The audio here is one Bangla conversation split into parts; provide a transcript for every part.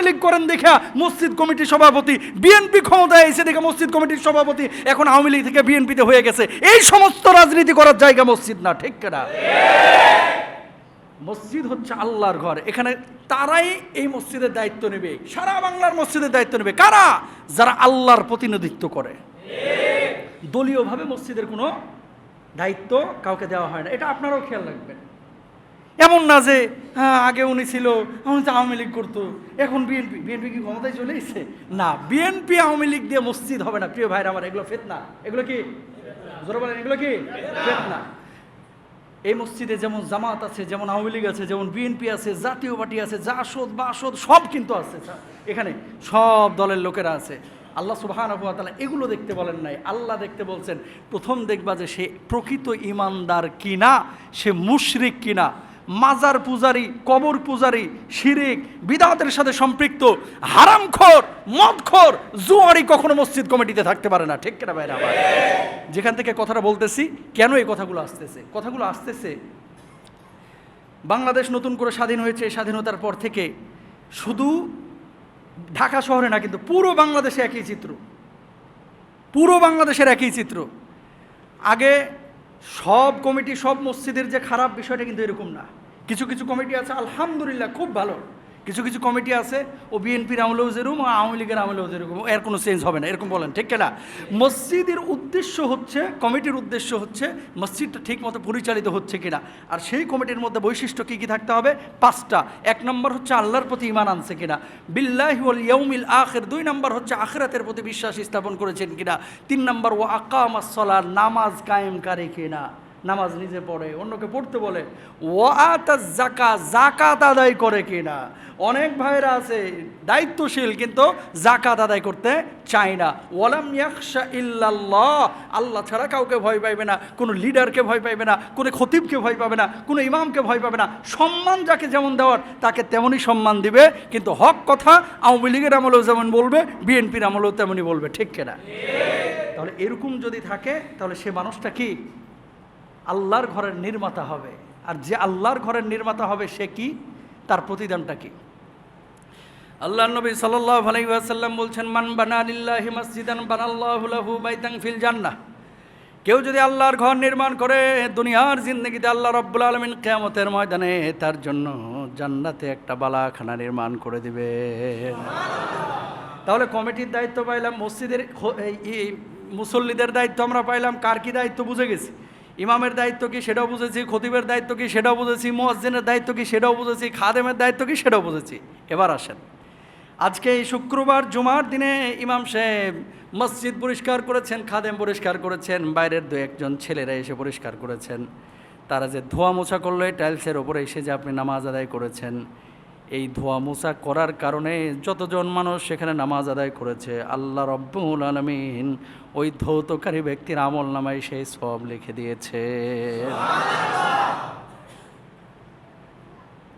আওয়ামী লীগ করেন দেখা মসজিদ কমিটির সভাপতি, বিএনপি ক্ষমতায় এসে দেখে মসজিদ কমিটির সভাপতি এখন আওয়ামী লীগ থেকে বিএনপিতে হয়ে গেছে। এই সমস্ত রাজনীতি করার জায়গা মসজিদ না, ঠিক না মসজিদ হচ্ছে আল্লাহর ঘর। এখানে তারাই এই মসজিদের দায়িত্ব নেবে। সারা বাংলার মসজিদের দায়িত্ব নেবে। কারা? যারা আল্লাহর প্রতিনিধিত্ব করে। দলীয়ভাবে মসজিদের কোনো দায়িত্ব কাউকে দেওয়া হয় না। এটা আপনারাও খেয়াল রাখবেন। এমন না যে হ্যাঁ আগে উনি ছিল তো আওয়ামী লীগ করতো। এখন বিএনপি বিএনপি কি ক্ষমতায় চলে এসেছে? না, বিএনপি আওয়ামী লীগ দিয়ে মসজিদ হবে না। প্রিয় ভাইরা আমার, এগুলো ফেতনা। এগুলো কি? বলেন, এগুলো কি? ফেতনা। এই মসজিদে যেমন জামাত আছে, যেমন আওয়ামী লীগ আছে, যেমন বিএনপি আছে, জাতীয় পার্টি আছে, জাসদ, বাসদ, সব কিন্তু আছে এখানে সব দলের লোকেরা আছে। আল্লাহ সুবাহান আবু তালা এগুলো দেখতে বলেন নাই। আল্লাহ দেখতে বলছেন, প্রথম দেখবা যে সে প্রকৃত ইমানদার কিনা, সে মুশরিক কিনা। মাজার পূজারি, কবর পূজারি, শিরিক, বিদাতের সাথে সম্পৃক্ত, হারামখোর, মদখোর, জুয়ারি কখনো মসজিদ কমিটিতে থাকতে পারে না। ঠিক কিনা বাইরে আবার যেখান থেকে কথাটা বলতেছি, কেন এই কথাগুলো আসতেছে? কথাগুলো আসতেছে, বাংলাদেশ নতুন করে স্বাধীন হয়েছে স্বাধীনতার পর থেকে শুধু ঢাকা শহরে না, কিন্তু পুরো বাংলাদেশে একই চিত্র। পুরো বাংলাদেশের একই চিত্র। আগে সব কমিটি, সব মসজিদের যে খারাপ বিষয়টা কিন্তু এরকম না। কিছু কিছু কমিটি আছে, আলহামদুলিল্লাহ খুব ভালো। কিছু কিছু কমিটি আছে, ও বিএনপির আমলেও যেরকম আওয়ামী লীগের আমলেও যেরকম এর কোনো চেঞ্জ হবে না, এরকম বলেন, ঠিক না মসজিদের উদ্দেশ্য হচ্ছে, কমিটির উদ্দেশ্য হচ্ছে, মসজিদটা ঠিক মতো পরিচালিত হচ্ছে কিনা। আর সেই কমিটির মধ্যে বৈশিষ্ট্য কী কী থাকতে হবে? পাঁচটা। এক নম্বর হচ্ছে আল্লাহর প্রতি ইমান আনছে কিনা। বিল্লাহিউল ওয়াল ইয়াউমিল আখির। দুই নম্বর হচ্ছে আখিরাতের প্রতি বিশ্বাস স্থাপন করেছেন কিনা। তিন নম্বর ও আকামাস সলার নামাজ কায়েমকারী কিনা। নামাজ নিজে পড়ে অন্যকে পড়তে বলে। ওয়াতা জাকা জাকাত আদায় করে কিনা? অনেক ভাইরা আছে দায়িত্বশীল কিন্তু জাকাত আদায় করতে চায় না। ওয়ালাম ইয়াকশা ইল্লাল্লাহ আল্লাহ ছাড়া কাউকে ভয় পাইবে না কোনো লিডারকে ভয় পাইবে না কোনো খতিবকে ভয় পাবে না কোনো ইমামকে ভয় পাবে না। সম্মান যাকে যেমন দেওয়ার তাকে তেমনই সম্মান দিবে। কিন্তু হক কথা আওয়ামী লীগের আমলেও যেমন বলবে বিএনপির আমলেও তেমনই বলবে ঠিক কেনা? তাহলে এরকম যদি থাকে তাহলে সে মানুষটা কি? আল্লাহর ঘরের নির্মাতা হবে। আর যে আল্লাহর ঘরের নির্মাতা হবে, সে কি? তার প্রতিদানটা কি? আল্লাহ নবী সাল্লাল্লাহু আলাইহি ওয়াসাল্লাম বলছেন, মান বানা লিল্লাহি মসজিদান বানাল্লাহু লাহু বাইতান ফিল জান্নাহ। কেউ যদি আল্লাহর ঘর নির্মাণ করে, দুনিয়ার জিন্দগিতে আল্লাহ রব্বুল আলমিন কেয়ামতের ময়দানে তার জন্য জান্নাতে একটা বালাখানা নির্মাণ করে দিবে। তাহলে কমিটির দায়িত্ব পাইলাম, মসজিদের মুসল্লিদের দায়িত্ব আমরা পাইলাম, কার কি দায়িত্ব বুঝে গেছি? ইমামের দায়িত্ব কি সেটাও বুঝেছি, খতিবের দায়িত্ব কি সেটাও বুঝেছি, মোয়াজ্জিনের দায়িত্ব কি সেটাও বুঝেছি, খাদেমের দায়িত্ব কি সেটাও বুঝেছি। এবার আসেন। আজকে এই শুক্রবার জুমার দিনে ইমাম সাহেব মসজিদ পরিষ্কার করেছেন, খাদেম পরিষ্কার করেছেন, বাইরের দু একজন ছেলেরা এসে পরিষ্কার করেছেন। তারা যে ধোয়া মোছা করল টাইলসের ওপরে এসে যে আপনি নামাজ আদায় করেছেন এই ধোয়া মোছা করার কারণে যতজন মানুষ সেখানে নামাজ আদায় করেছে, আল্লাহ রব্বুল আলমিন ওই ধৌতকারী ব্যক্তির আমল নামায় সেই সব লিখে দিয়েছে।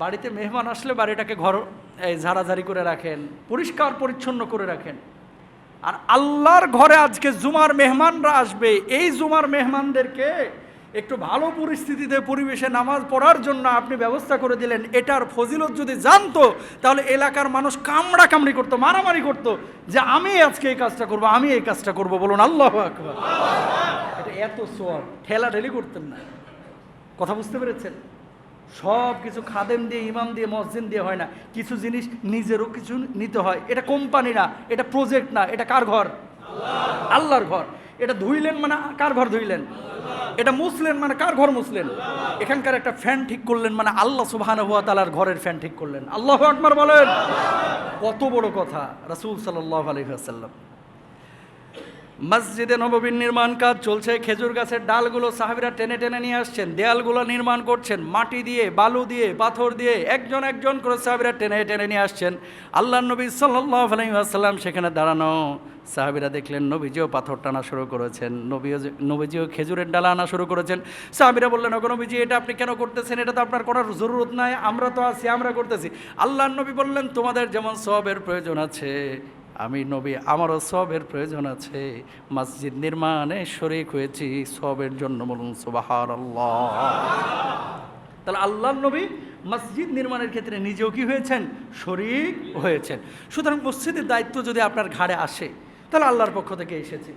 বাড়িতে মেহমান আসলে বাড়িটাকে ঘর, এই ঝাড়াঝাড়ি করে রাখেন, পরিষ্কার পরিচ্ছন্ন করে রাখেন। আর আল্লাহর ঘরে আজকে জুমার মেহমানরা আসবে, এই জুমার মেহমানদেরকে একটু ভালো পরিস্থিতিতে পরিবেশে নামাজ পড়ার জন্য আপনি ব্যবস্থা করে দিলেন, এটার ফজিলত যদি জানতো, তাহলে এলাকার মানুষ কামড়া কামড়ি করতো, মারামারি করতো, যে আমি আজকে এই কাজটা করব, আমি এই কাজটা করব, বলুন আল্লাহ এটা এত সোয়াব ঠেলা ঠেলি করতেন না। কথা বুঝতে পেরেছেন? সব কিছু খাদেম দিয়ে, ইমাম দিয়ে, মসজিদ দিয়ে হয় না। কিছু জিনিস নিজেরও কিছু নিতে হয়। এটা কোম্পানি না, এটা প্রজেক্ট না, এটা কার ঘর? আল্লাহর ঘর। এটা ধুইলেন মানে কার ঘর ধুইলেন? এটা মুসলেন মানে কার ঘর মুসলেন? এখানকার একটা ফ্যান ঠিক করলেন মানে আল্লাহ সুবহান হুয়া তালার ঘরের ফ্যান ঠিক করলেন। আল্লাহ আকবার বলেন। কত বড় কথা। রাসুল সাল্লাহ আলহিহাসাল্লাম মসজিদে নববীর নির্মাণ কাজ চলছে, খেজুর গাছের ডালগুলো সাহাবিরা টেনে টেনে নিয়ে আসছেন, দেয়ালগুলো নির্মাণ করছেন, মাটি দিয়ে, বালু দিয়ে, পাথর দিয়ে, একজন একজন করে সাহাবিরা টেনে টেনে নিয়ে আসছেন। আল্লাহ নবী সাল্লাহ সেখানে দাঁড়ানো, সাহাবিরা দেখলেন নবীজিও পাথর টানা শুরু করেছেন, নবীও নবীজিও খেজুরের ডালা আনা শুরু করেছেন। সাহাবিরা বললেন, ওগো নবীজি, এটা আপনি কেন করতেছেন? এটা তো আপনার করার জরুরত নাই, আমরা তো আছি, আমরা করতেছি। আল্লাহ নবী বললেন, তোমাদের যেমন সবের প্রয়োজন আছে আমি নবী, আমারও সবের প্রয়োজন আছে। মসজিদ নির্মাণে শরিক হয়েছি, সবের জন্য বলুন সুবাহার তাহলে আল্লাহ নবী মসজিদ নির্মাণের ক্ষেত্রে নিজেও কি হয়েছেন? শরিক হয়েছেন। সুতরাং মসজিদের দায়িত্ব যদি আপনার ঘাড়ে আসে, তাহলে আল্লাহর পক্ষ থেকে এসেছে।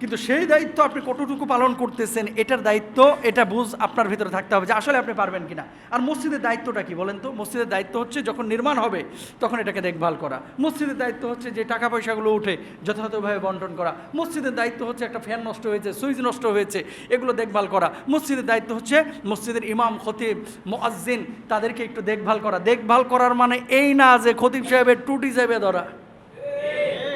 কিন্তু সেই দায়িত্ব আপনি কতটুকু পালন করতেছেন, এটার দায়িত্ব, এটা বুঝ আপনার ভিতরে থাকতে হবে যে আসলে আপনি পারবেন কিনা। আর মসজিদের দায়িত্বটা কি বলেন তো? মসজিদের দায়িত্ব হচ্ছে যখন নির্মাণ হবে, তখন এটাকে দেখভাল করা। মসজিদের দায়িত্ব হচ্ছে যে টাকা পয়সাগুলো উঠে যথাযথভাবে বন্টন করা। মসজিদের দায়িত্ব হচ্ছে একটা ফ্যান নষ্ট হয়েছে, সুইচ নষ্ট হয়েছে, এগুলো দেখভাল করা। মসজিদের দায়িত্ব হচ্ছে মসজিদের ইমাম, খতিব, মোয়াজ্জিন, তাদেরকে একটু দেখভাল করা। দেখভাল করার মানে এই না যে খতিব সাহেবের টুটি যাবে ধরা।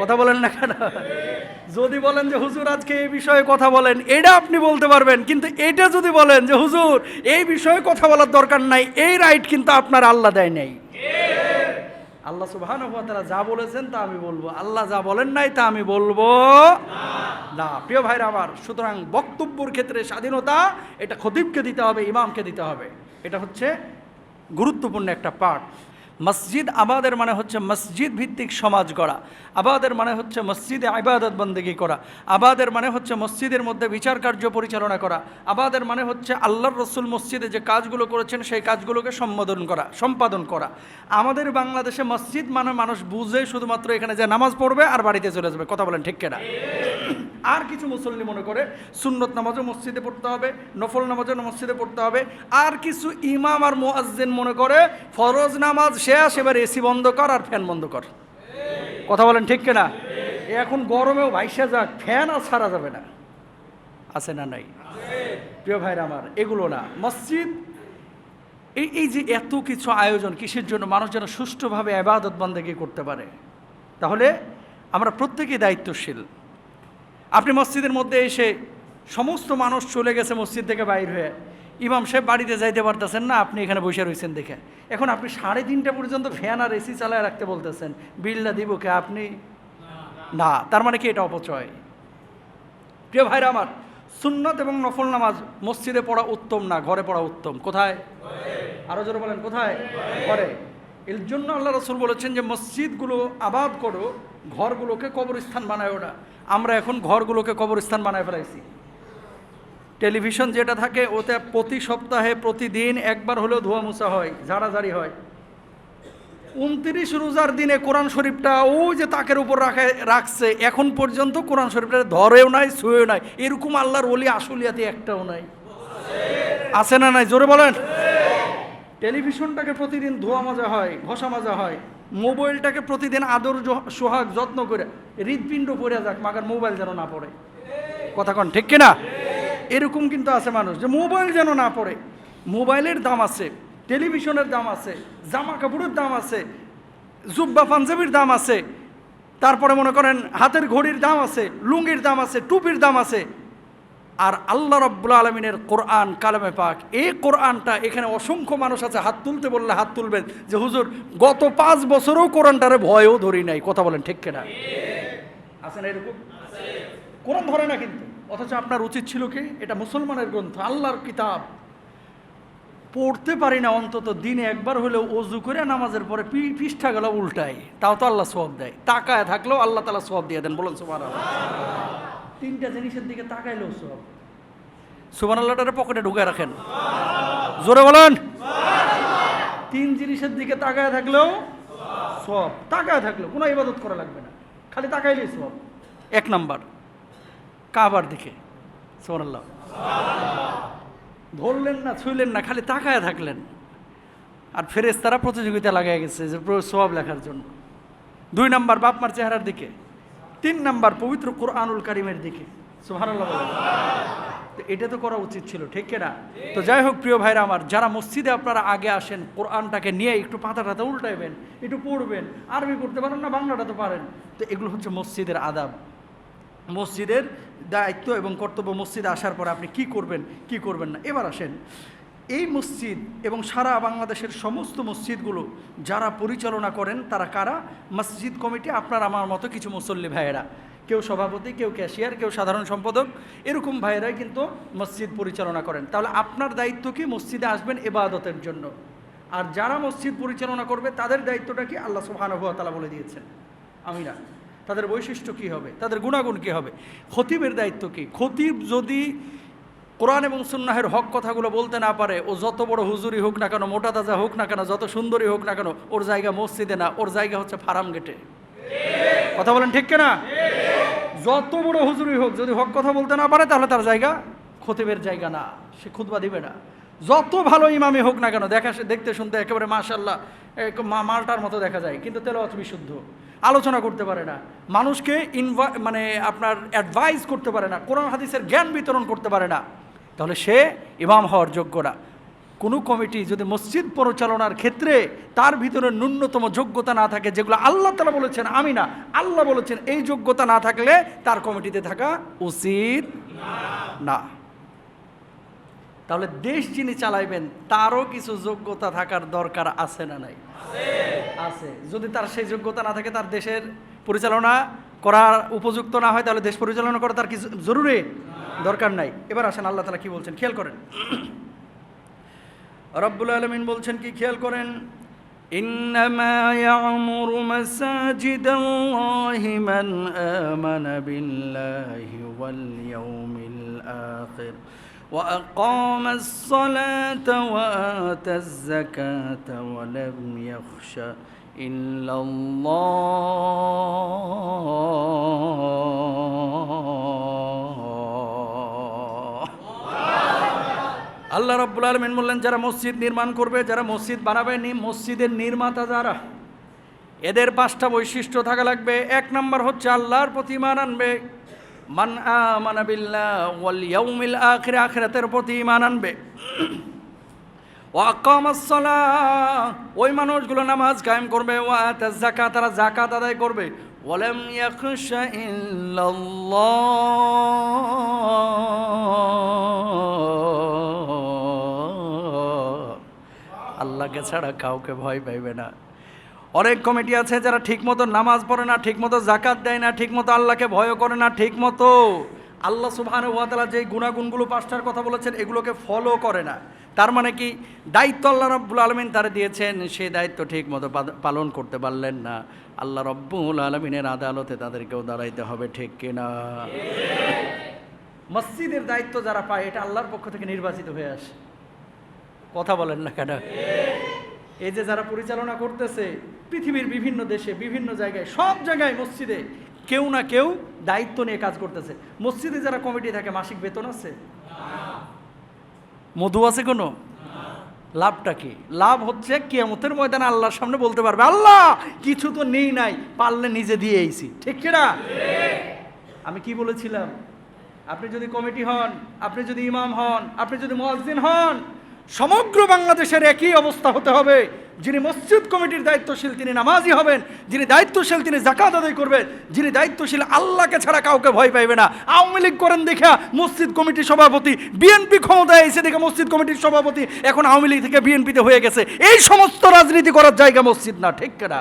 কথা বলেন না কেন? যদি বলেন যে, হুজুর, আজকে এই বিষয়ে কথা বলেন। এটা আপনি বলতে পারবেন, কিন্তু এটা যদি বলেন যে, হুজুর, এই বিষয়ে কথা বলার দরকার নাই, এই রাইট কিন্তু আপনার আল্লাহ দেয় নাই। আল্লাহ সুবহান যা বলেছেন তা আমি বলব। আল্লাহ যা বলেন নাই তা আমি বলব। না, প্রিয় ভাইরা আমার, সুতরাং বক্তব্যর ক্ষেত্রে স্বাধীনতা, এটা খতিবকে দিতে হবে, ইমামকে দিতে হবে। এটা হচ্ছে গুরুত্বপূর্ণ একটা পার্ট মসজিদ আবাদের মানে হচ্ছে মসজিদ ভিত্তিক সমাজ গড়া। আবাদের মানে হচ্ছে মসজিদে আবাদত বন্দেগী করা। আবাদের মানে হচ্ছে মসজিদের মধ্যে বিচার কার্য পরিচালনা করা। আবাদের মানে হচ্ছে আল্লাহর রসুল মসজিদে যে কাজগুলো করেছেন, সেই কাজগুলোকে সম্বোধন করা, সম্পাদন করা। আমাদের বাংলাদেশে মসজিদ মানে মানুষ বুঝে শুধুমাত্র এখানে যে নামাজ পড়বে আর বাড়িতে চলে যাবে। কথা বলেন ঠিক কেনা? আর কিছু মুসল্লি মনে করে, সুন্নত নামাজও মসজিদে পড়তে হবে, নফল নামাজও মসজিদে পড়তে হবে, আর কিছু ইমাম আর মুয়াজ্জিন মনে করে, ফরজ নামাজ শেষ, এবার এসি বন্ধ কর আর ফ্যান বন্ধ কর। কথা বলেন ঠিক কিনা? এখন গরমেও ভাইসা যাক, ফ্যান আর ছাড়া যাবে না। আছে না নাই? প্রিয় ভাইরা আমার, এগুলো না। মসজিদ, এই এই যে এত কিছু আয়োজন কিসের জন্য মানুষ যেন সুষ্ঠুভাবে আবাদত বন্দেগী করতে পারে? তাহলে আমরা প্রত্যেকেই দায়িত্বশীল। আপনি মসজিদের মধ্যে এসে সমস্ত মানুষ চলে গেছে মসজিদ থেকে বাইর হয়ে। ইমাম সাহেব বাড়িতে যাইতে পারতেছেন না, আপনি এখানে বসে রয়েছেন দেখে। এখন আপনি সাড়ে তিনটা পর্যন্ত ফ্যান আর এসি চালায় রাখতে বলতেছেন বিল্লা দিব কে আপনি? না, তার মানে কি এটা অপচয়? প্রিয় ভাইরা আমার, সুন্নত এবং নফল নামাজ মসজিদে পড়া উত্তম না, ঘরে পড়া উত্তম? কোথায়? আরও জোরে বলেন, কোথায়? ঘরে। এর জন্য আল্লাহ রসুল বলেছেন যে মসজিদগুলো আবাদ করো ঘরগুলোকে কবরস্থান বানায় না আমরা এখন ঘরগুলোকে কবরস্থান বানায় ফেলাইছি। টেলিভিশন যেটা থাকে, ওতে প্রতি সপ্তাহে, প্রতিদিন একবার হলেও ধোয়া মোছা হয়, ঝাড়াঝাড়ি হয়। উনত্রিশ রোজার দিনে কোরআন শরীফটা ও যে তাকের উপর রাখে, রাখছে, এখন পর্যন্ত কোরআন শরীফটা ধরেও নাই, ছুঁয়েও নাই। এরকম আল্লাহর ওলি আসলিয়াতে একটাও নাই। আছে না নাই? জোরে বলেন। টেলিভিশনটাকে প্রতিদিন ধোয়া মাজা হয়, ঘষা মাজা হয়। মোবাইলটাকে প্রতিদিন আদর সোহাগ যত্ন করে হৃদপিণ্ড পড়ে যাক, মাগার মোবাইল যেন না পড়ে। কথা কন, ঠিক কিনা? এরকম কিন্তু আছে মানুষ, যে মোবাইল যেন না পড়ে। মোবাইলের দাম আছে, টেলিভিশনের দাম আছে জামা কাপড়ের দাম আছে, জুব্বা পাঞ্জাবির দাম আছে, তারপরে মনে করেন হাতের ঘড়ির দাম আছে, লুঙ্গির দাম আছে, টুপির দাম আছে আর আল্লাহ রব্বুল আলমিনের কোরআন কালামে পাক, এই কোরআনটা এখানে অসংখ্য মানুষ আছে, হাত তুলতে বললে হাত তুলবেন, যে হুজুর গত পাঁচ বছরেও কোরআনটারে ভয়ও ধরি নাই, কথা বলেন ঠিক কেনা? আছে না এরকম? কোরআন ধরে না কিন্তু, অথচ আপনার উচিত ছিল কি? এটা মুসলমানের গ্রন্থ, আল্লাহর কিতাব। পড়তে পারি না, অন্তত দিনে একবার হলেও অজু করে নামাজের পরে পি- পৃষ্ঠাগুলো উল্টায় তাও তো আল্লাহ সব দেয়। তাকায় থাকলেও আল্লাহ তালা সব দিয়ে দেন, বলুন সুমান তিনটা জিনিসের দিকে তাকাইলেও সব আল্লাহটারে পকেটে ঢুকে রাখেন। জোরে বলেন। তিন জিনিসের দিকে তাকায় থাকলেও সব, তাকায় থাকলেও কোনো ইবাদত করা লাগবে না। খালি তাকাইলেই সব। এক নাম্বার, কাবার দিকে। আল্লাহ ধরলেন না, ছুঁইলেন না, খালি তাকায় থাকলেন। আর ফেরেস তারা প্রতিযোগিতা লাগাই গেছে যে সব লেখার জন্য। দুই নাম্বার, বাপমার চেহারার দিকে। তিন নাম্বার, পবিত্র কোরআনুল কারিমের দিকে। তো এটা তো করা উচিত ছিল, ঠিক না তো যাই হোক প্রিয় ভাইরা আমার, যারা মসজিদে আপনারা আগে আসেন, কোরআনটাকে নিয়ে একটু পাতা টাতা উল্টাইবেন, একটু পড়বেন, আরবি করতে পারেন না বাংলাটা তো পারেন, তো এগুলো হচ্ছে মসজিদের আদাব। মসজিদের দায়িত্ব এবং কর্তব্য মসজিদে আসার পরে আপনি কি করবেন কি করবেন না। এবার আসেন, এই মসজিদ এবং সারা বাংলাদেশের সমস্ত মসজিদগুলো যারা পরিচালনা করেন তারা কারা? মসজিদ কমিটি, আপনার আমার মতো কিছু মুসল্লি ভাইয়েরা। কেউ সভাপতি, কেউ ক্যাশিয়ার কেউ সাধারণ সম্পাদক, এরকম ভাইয়েরাই কিন্তু মসজিদ পরিচালনা করেন। তাহলে আপনার দায়িত্ব কি মসজিদে আসবেন এবাদতের জন্য? আর যারা মসজিদ পরিচালনা করবে, তাদের দায়িত্বটা কি আল্লাহ সুবহানাহু ওয়া তাআলা বলে দিয়েছেন? আমি না। তাদের বৈশিষ্ট্য কী হবে? তাদের গুণাগুণ কী হবে? খতিবের দায়িত্ব কী? খতিব যদি কোরআন এবং সুন্নাহের হক কথাগুলো বলতে না পারে, ও যত বড় হুজুরি হোক না কেন, মোটা তাজা হোক না কেন, যত সুন্দরী হোক না কেন, ওর জায়গা মসজিদে না, ওর জায়গা হচ্ছে ফার্ম গেটে। কথা বলেন ঠিক কিনা? যত বড় হুজুরি হোক, যদি হক কথা বলতে না পারে, তাহলে তার জায়গা খতিবের জায়গা না। সে খুতবা দিবে না। যত ভালো ইমামে হোক না কেন, দেখা দেখতে শুনতে একেবারে মাশাল্লাহ মালটার মতো দেখা যায়, কিন্তু তেলাওয়াত বিশুদ্ধ। আলোচনা করতে পারে না। মানুষকে ইনভা মানে আপনার অ্যাডভাইস করতে পারে না, কোরআন, হাদিসের জ্ঞান বিতরণ করতে পারে না। তাহলে সে ইমাম হওয়ার যোগ্য না। কোনো কমিটি যদি মসজিদ পরিচালনার ক্ষেত্রে তার ভিতরে ন্যূনতম যোগ্যতা না থাকে, যেগুলো আল্লাহ তালা বলেছেন, আমি না, আল্লাহ বলেছেন এই যোগ্যতা না থাকলে তার কমিটিতে থাকা উচিত না। তাহলে দেশ যিনি চালাইবেন, তারও কিছু যোগ্যতা থাকার দরকার আছে না নাই? আছে। যদি তার সেই যোগ্যতা না থাকে, তার দেশের পরিচালনা করার উপযুক্ত না হয়, তাহলে দেশ পরিচালনা করা তার কি জরুরি দরকার নাই। এবার আসেন, আল্লাহ তালা কি বলছেন? খেয়াল করেন। রব্বুল আলমিন বলছেন কি খেয়াল করেন إنما يعمر مساجد الله من آمن بالله واليوم الآخر وأقام الصلاة وآتى الزكاة ولم يخش إلا الله আল্লাহ রাব্বুল আলমিন বললেন, যারা মসজিদ নির্মাণ করবে, যারা মসজিদ বানাবে মসজিদের নির্মাতা যারা, এদের পাঁচটা বৈশিষ্ট্য থাকা লাগবে। এক নম্বর হচ্ছে আল্লাহর প্রতি ইমান আনবে। মান আমানা বিল্লাহ ওয়াল ইয়াউমিল আখির, আখিরাতের প্রতি ইমান আনবে ওয়াকামাসসালাহ ওই মানুষগুলো নামাজ কায়েম করবে। ওয়াতা যাকাত, তারা যাকাত আদায় করবে। ওয়ালাম ইয়াখশা ইল্লাল্লাহ। আল্লাহকে ছাড়া কাউকে ভয় পাইবে না। অনেক কমিটি আছে যারা ঠিকমতো নামাজ পড়ে না, ঠিকমতো জাকাত দেয় না, ঠিকমতো আল্লাহকে ভয় করে না, ঠিকমতো আল্লাহ সুবহান ওয়াতালা যে গুণাগুণগুলো পাঁচটার কথা বলেছেন এগুলোকে ফলো করে না। তার মানে কি? দায়িত্ব আল্লাহ রব্বুল আলমিন তারা দিয়েছেন সেই দায়িত্ব ঠিকমতো পাদ- পালন করতে পারলেন না। আল্লাহ রব্বুল আলমিনের আদালতে তাদেরকেও দাঁড়াইতে হবে, ঠিক কিনা মসজিদের দায়িত্ব যারা পায়, এটা আল্লাহর পক্ষ থেকে নির্বাচিত হয়ে আসে। কথা বলেন না কেন? এই যে যারা পরিচালনা করতেছে, পৃথিবীর বিভিন্ন দেশে, বিভিন্ন জায়গায়, সব জায়গায় মসজিদে কেউ না কেউ দায়িত্ব নিয়ে কাজ করতেছে। মসজিদে যারা কমিটি থাকে, মাসিক বেতন আছে? মধু আছে কোনো? লাভটা কি? লাভ হচ্ছে কিয়ামতের ময়দানে আল্লাহর সামনে বলতে পারবে, আল্লাহ, কিছু তো নেই নাই, পারলে নিজে দিয়ে এইছি ঠিক কিনা আমি কি বলেছিলাম? আপনি যদি কমিটি হন, আপনি যদি ইমাম হন, আপনি যদি মুয়াজ্জিন হন সমগ্র বাংলাদেশের একই অবস্থা হতে হবে। যিনি মসজিদ কমিটির দায়িত্বশীল, তিনি নামাজি হবেন। যিনি দায়িত্বশীল, তিনি জাকাত আদায় করবেন। যিনি দায়িত্বশীল, আল্লাহকে ছাড়া কাউকে ভয় পাইবে না। আওয়ামী লীগ করেন দেখা মসজিদ কমিটির সভাপতি, বিএনপি ক্ষমতায় এসে দেখে মসজিদ কমিটির সভাপতি এখন আওয়ামী লীগ থেকে বিএনপিতে হয়ে গেছে। এই সমস্ত রাজনীতি করার জায়গা মসজিদ না, ঠিক না